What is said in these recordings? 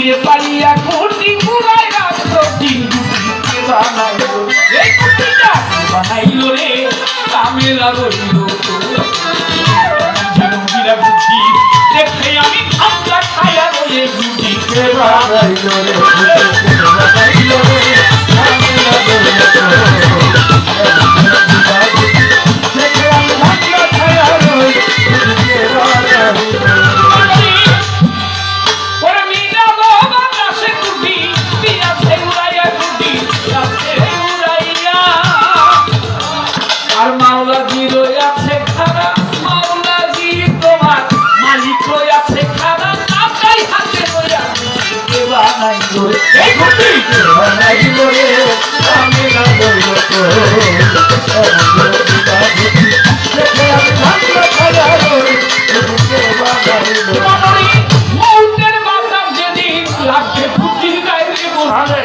গুটিরে পালিয়া কুটি পুরাই দিন গুটিকে বানাইলো। এই কুটিটা বানাইলো রে কামেলা লাগইল ঝালুকিরা গুটি দেখে আমি খামটা খাইয়া রয়ে গুটিকে বানাইলো রে। তোমার মালিক রইয়াছে খারা হাতে রইয়া কে বানাইলো রে এই গুটি কে বানাইলো রে আমি না বলব তো যেদিন লাগবে ফুটির গায়ে রে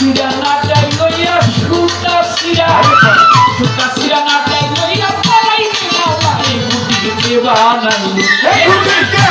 সিরা না যাই লইয়া সুতা সিরা। সুতা সিরা না যাই লইয়া, পালাই মাওলা এই গুটি দেবা নাই এই গুটি জন